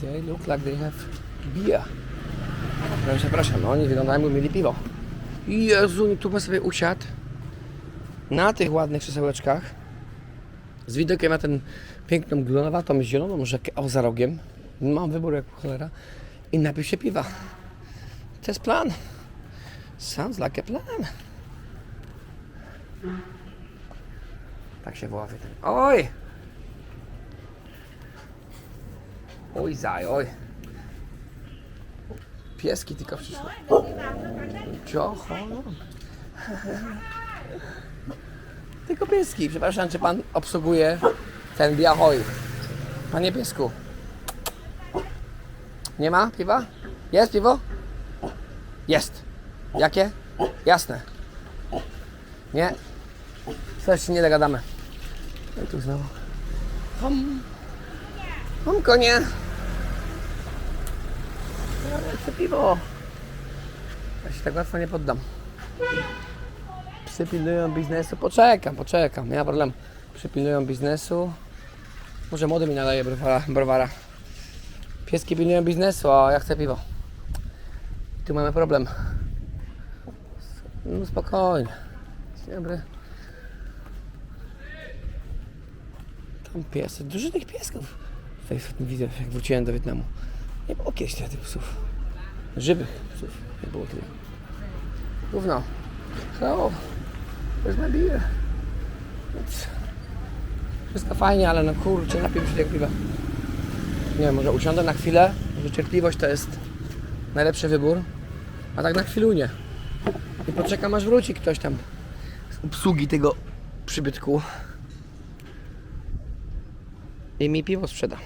They look like they have beer. No, przepraszam, oni wyglądają jakby mieli piwo. Jezu, tu bym sobie usiadł na tych ładnych krzesełeczkach z widokiem na ten piękną, glonowatą, zieloną rzekę, o, za rogiem. Mam wybór jak cholera. I napił się piwa. To jest plan. Sounds like a plan. Tak się woła ten. Oj! Oj, zaj, oj. Pieski tylko przyszły. Ciocho. Tylko pieski. Przepraszam, czy pan obsługuje ten biahoj? Panie piesku. Nie ma piwa? Jest piwo? Jest. Jakie? Jasne. Nie? Coś nie dogadamy. No tu znowu. Hom. Hom konie. Chcę piwo. Ja się tak łatwo nie poddam. Psy pilnują biznesu. Poczekam, poczekam. Nie ma problemu. Przypilnują biznesu. Może młody mi naleje browara. browara. Pieski pilnują biznesu, a ja chcę piwo. I tu mamy problem. No spokojnie. Dzień dobry. Tam piesy. Dużo tych piesków. Tutaj widzę, jak wróciłem do Wietnamu. Nie było kiedyś tych psów. Żywych psów. Nie było tyle. Gówno. Hello. Where's my beer? Nic. Wszystko fajnie, ale no kurczę, napił się jak piwa. Nie wiem, może usiądę na chwilę. Może cierpliwość to jest najlepszy wybór. A tak na chwilunie. I poczekam aż wróci ktoś tam z obsługi tego przybytku. I mi piwo sprzeda.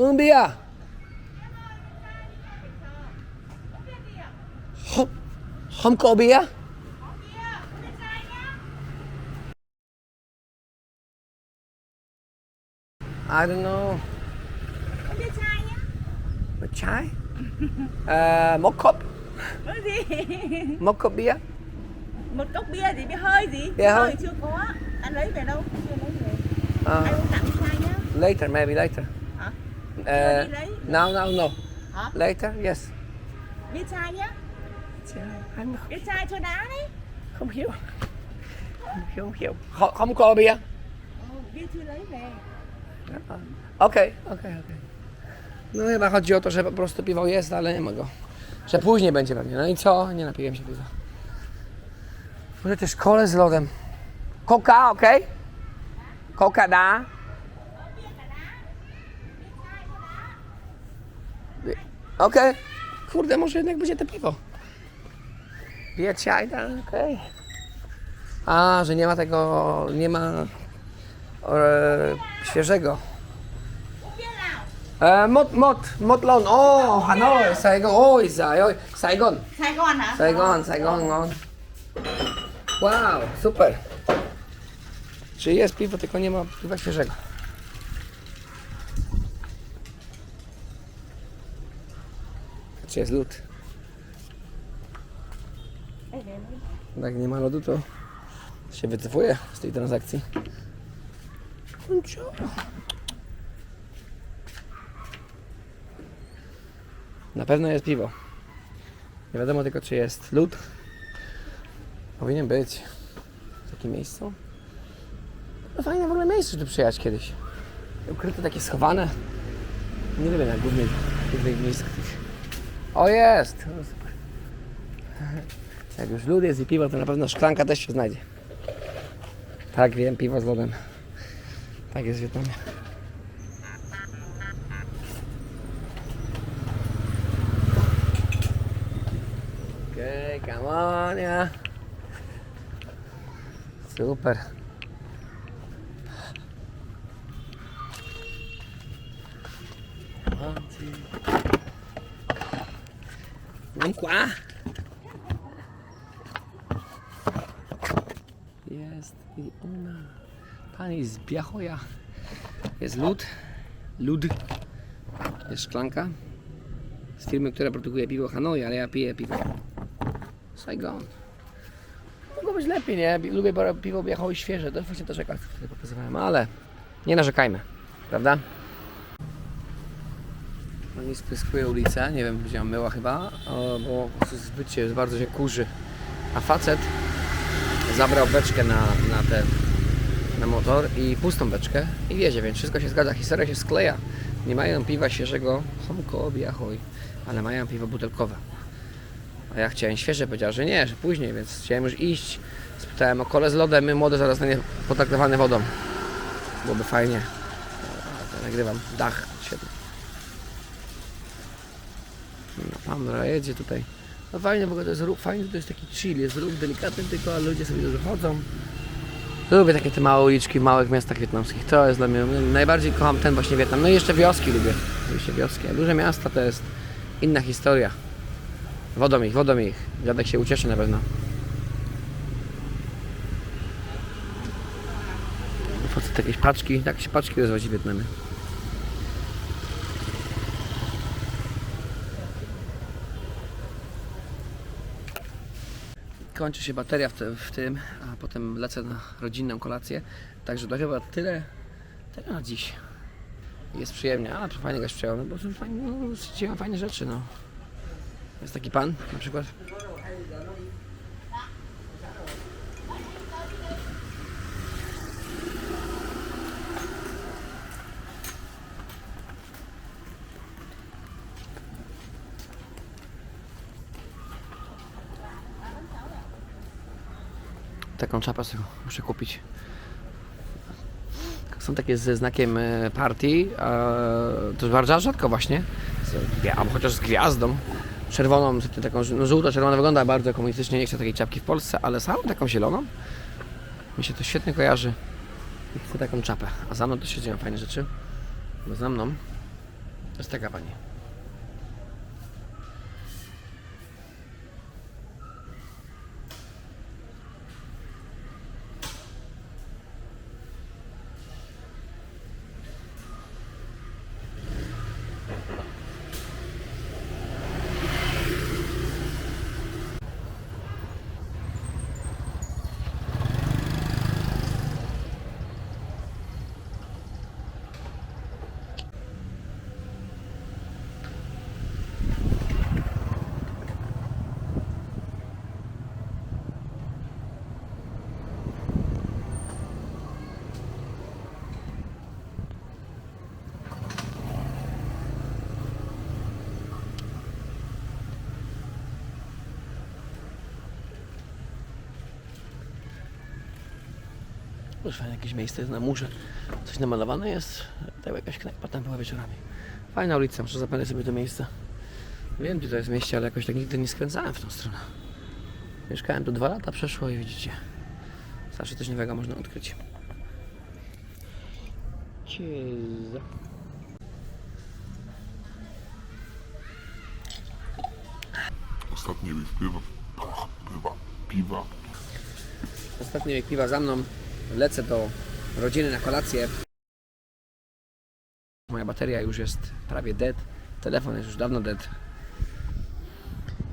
Umbia! Hom, homko bia? I don't know. Không Một chai? À, một cốc? Có gì Một cốc bia? Một cốc bia gì, bia hơi gì Bia hơi. Chưa có Anh lấy về đâu Chưa lấy về Uh, Anh uống tặng chai nhá later, maybe later. Uh, no, no, no. Hả? Later, yes. Bia chai nhá Anh Bia chai cho đá đấy không hiểu. Không hiểu, không hiểu. Không, không có bia? Ờ, Bia chưa lấy về Okej, okej, okej. No chyba chodzi o to, że po prostu piwo jest, ale nie ma go. Że później będzie pewnie. No i co? Nie napiłem się piwa. Może też kole z lodem. Coca, okej? Coca da. Okej. Kurde, może jednak będzie to piwo. Da, okej. A, że nie ma tego, nie ma e, świeżego. À, mốt mốt mốt lon ô Hà Nội Sài Gòn ôi giời ơi Sài Gòn Sài Gòn hả? Sài Gòn Sài Gòn ngon wow super czy jest piwo tylko nie ma piwa świeżego czy jest lód jak nie ma lodu to się wycofuje z tej transakcji. Na pewno jest piwo. Nie wiadomo tylko, czy jest lód. Powinien być w takim miejscu. No fajne w ogóle miejsce, żeby przyjechać kiedyś. Ukryte, takie schowane. Nie lubię na głównych, głównych miejscach. O jest! Jak już lód jest i piwo, to na pewno szklanka też się znajdzie. Tak, wiem, piwo z lodem. Tak jest w Wietnamie. Okej, okay, come on, ja. Super. One, two. Jest i ona. Pani z Biachoja. Jest lód. Lód. Jest szklanka. Z firmy, która produkuje piwo Hanoi, ale ja piję piwo Saigon. Mogło być lepiej, nie? Lubię piwo Biahoi świeże. To właśnie też jak pokazywałem, ale Nie narzekajmy, prawda? Oni spyskują ulicę, nie wiem, gdzie ją myła chyba, bo się, bardzo się kurzy. A facet zabrał beczkę na, na ten, na motor i pustą beczkę i wiezie, więc wszystko się zgadza, historia się skleja. Nie mają piwa świeżego, homko, biachoj, ale mają piwo butelkowe. A ja chciałem świeże, powiedział, że nie, że później, więc chciałem już iść. Spytałem o kole z lodem, my młody zaraz zostanie potraktowany wodą. Byłoby fajnie. A, to nagrywam. Dach, No, dobra, jedzie tutaj. No fajnie, bo to jest ruch, fajnie, to jest taki chill, jest ruch delikatny tylko, ludzie sobie dużo chodzą. Lubię takie te małe uliczki w małych miastach wietnamskich. To jest dla mnie, najbardziej kocham ten właśnie Wietnam. No i jeszcze wioski lubię. Oczywiście wioski, a duże miasta to jest inna historia. Wodą ich, wodą ich. Dziadek się ucieszy na pewno. Facet jakieś paczki, tak się paczki rozwozi w Wietnamie. Kończy się bateria w, te, w tym, a potem lecę na rodzinną kolację. Także to chyba tyle, tyle na dziś. Jest przyjemnie, a fajnie gość przyjął, no bo są fajne, no, fajne rzeczy, no. Jest taki pan na przykład. Taką czapę sobie muszę kupić. Są takie ze znakiem e, partii, a to jest bardzo rzadko właśnie. Z Albo chociaż z gwiazdą czerwoną, taką no, żółto-czerwona wygląda bardzo komunistycznie, nie chcę takiej czapki w Polsce, ale samą taką zieloną mi się to świetnie kojarzy i chcę taką czapę. A za mną też się dzieją fajne rzeczy, bo za mną jest taka pani. Już fajne jakieś miejsce jest na murze. Coś namalowane jest. Tak jakaś knajpa tam była wieczorami. Fajna ulica, muszę zapamiętać sobie to miejsce. Wiem gdzie to jest mieście, ale jakoś tak nigdy nie skręcałem w tą stronę. Mieszkałem tu dwa lata, przeszło i widzicie. Zawsze coś nowego można odkryć. Cieza. Ostatni łyk piwa, piwa, piwa. Ostatni wiek piwa za mną. Lecę do rodziny na kolację. Moja bateria już jest prawie dead. Telefon jest już dawno dead.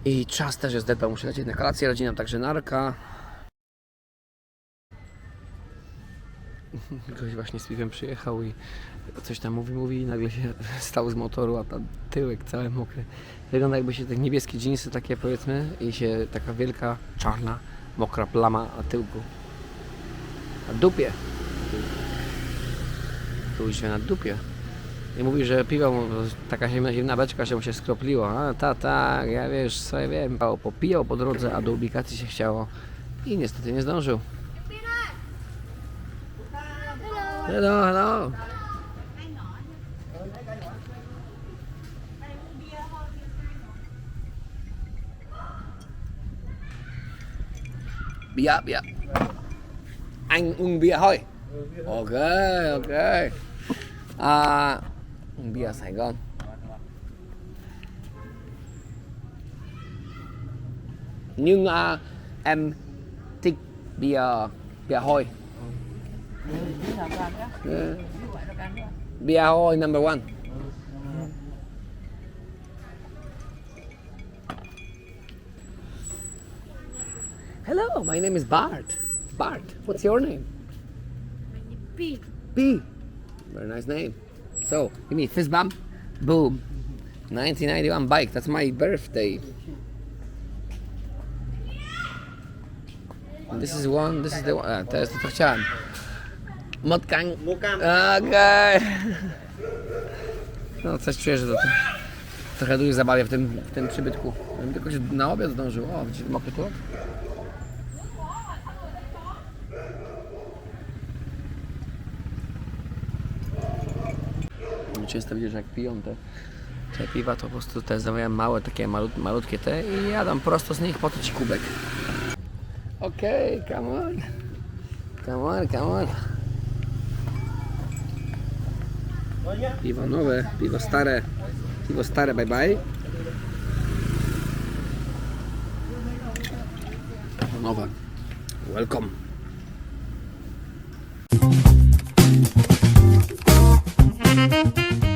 I czas też jest dead, bo muszę lecieć na kolację. Rodzina także narka. Gość właśnie z piwem przyjechał i coś tam mówi, mówi i nagle się stał z motoru, a tam tyłek cały mokry. Wygląda jakby się te niebieskie dżinsy takie powiedzmy i się taka wielka, czarna, mokra plama na tyłku. Na dupie. Źle na dupie. I mówi, że piwo mu taka zimna, beczka, że mu się skropliło. A ta, tak, ja wiesz, sobie wiem, Paweł popijał po drodze, a do ubikacji się chciało. I niestety nie zdążył. Hello, hello. Bia, bia. Anh uống bia thôi. Ok, ok. À, uống bia Sài Gòn. Nhưng à, em thích bia bia hôi. Bia hôi number one. Hello, my name is Bart. Bart, what's your name? Pi. B. Very nice name. So, give me fist bump. Boom. 1991 bike. That's my birthday. This is one, this is the one. A, to jest to, co chciałem. Motkang. Okej. No, coś czuję, że to trochę dłużej zabawię w tym, w tym przybytku. Bym tylko się na obiad zdążył. O, widzicie mokry tu? Często widzisz, jak piją te, te piwa, to po prostu te zamawiam małe, takie malut, malutkie te i jadam prosto z nich po to ci kubek. Okej, come on. Come on, come on. Piwo nowe, piwo stare. Piwo stare, bye bye. Nowe. Welcome. Música